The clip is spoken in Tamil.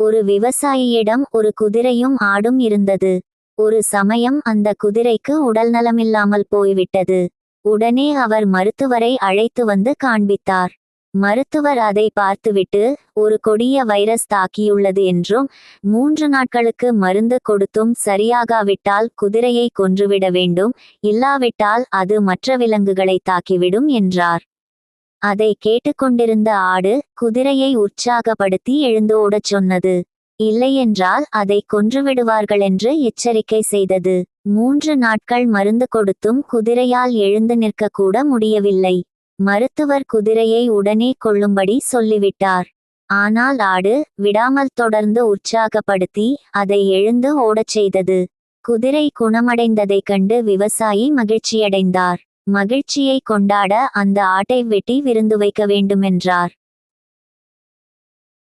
ஒரு விவசாயியிடம் ஒரு குதிரையும் ஆடும் இருந்தது. ஒரு சமயம் அந்த குதிரைக்கு உடல்நலமில்லாமல் போய்விட்டது. உடனே அவர் மருத்துவரை அழைத்து வந்து காண்பித்தார். மருத்துவர் அதை பார்த்துவிட்டு ஒரு கொடிய வைரஸ் தாக்கியுள்ளது என்றும் மூன்று நாட்களுக்கு மருந்து கொடுத்தும் சரியாகாவிட்டால் குதிரையை கொன்றுவிட வேண்டும் இல்லாவிட்டால் அது மற்ற விலங்குகளை தாக்கிவிடும் என்றார். அதை கேட்டுக்கொண்டிருந்த ஆடு குதிரையை உற்சாகப்படுத்தி எழுந்து ஓடச் சொன்னது. இல்லையென்றால் அதை கொன்றுவிடுவார்கள் என்று எச்சரிக்கை செய்தது. மூன்று நாட்கள் மருந்து கொடுத்தும் குதிரையால் எழுந்து நிற்கக்கூட கூட முடியவில்லை. மருத்துவர் குதிரையை உடனே கொள்ளும்படி சொல்லிவிட்டார். ஆனால் ஆடு விடாமல் தொடர்ந்து உற்சாகப்படுத்தி அதை எழுந்து ஓடச் செய்தது. குதிரை குணமடைந்ததைக் கண்டு விவசாயி மகிழ்ச்சியடைந்தார். மகிழ்ச்சியை கொண்டாட அந்த ஆட்டை வெட்டி விருந்து வைக்க வேண்டுமென்றார்.